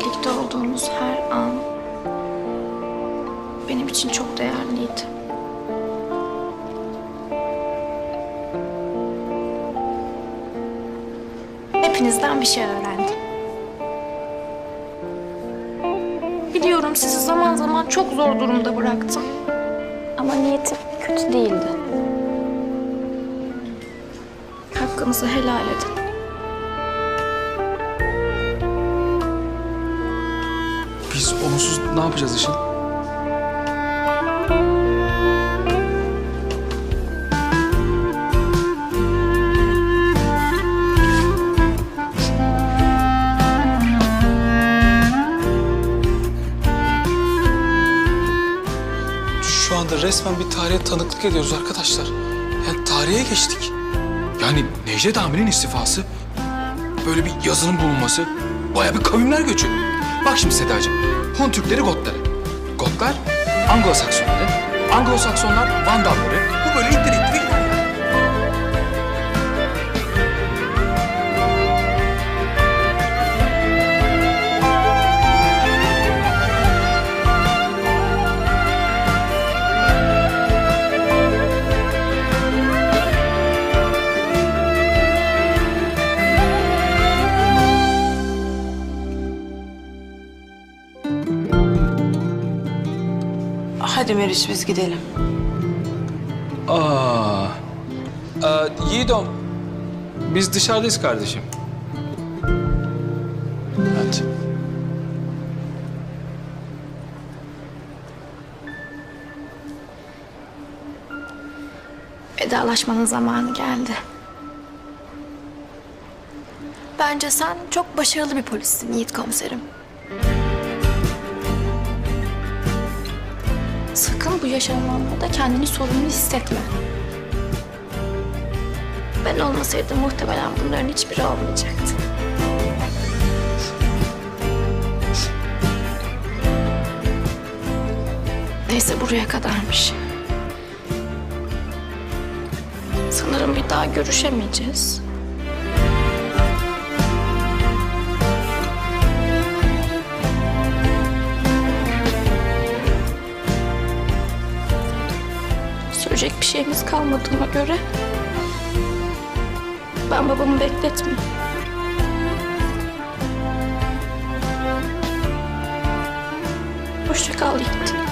birlikte olduğumuz her an benim için çok değerliydi. Hepinizden bir şey öğrendim. Biliyorum sizi zaman zaman çok zor durumda bıraktım. Ama niyetim kötü değildi. Hakkınızı helal edin. Biz onsuz ne yapacağız işin? Şu anda resmen bir tarihe tanıklık ediyoruz arkadaşlar. Yani tarihe geçtik. Yani Necdet Amir'in istifası, böyle bir yazının bulunması, bayağı bir kavimler göçü. Bak şimdi Sedacığım, Hun Türkleri Gotları. Gotlar Anglo-Saksonları, Anglo-Saksonlar Vandalları. Bu böyle ittir ittir Hadi Meriç biz gidelim. Aa, Aa Yiğidom, biz dışarıdayız kardeşim. Hadi. Vedalaşmanın zamanı geldi. Bence sen çok başarılı bir polissin Yiğit komiserim. Bu yaşananlarda kendini sorumlu hissetme. Ben olmasaydım muhtemelen bunların hiçbiri olmayacaktı. Neyse buraya kadarmış. Sanırım bir daha görüşemeyeceğiz. Söyleyecek bir şeyimiz kalmadığına göre ben babamı bekletmeyeyim. Hoşça kal Yiğit.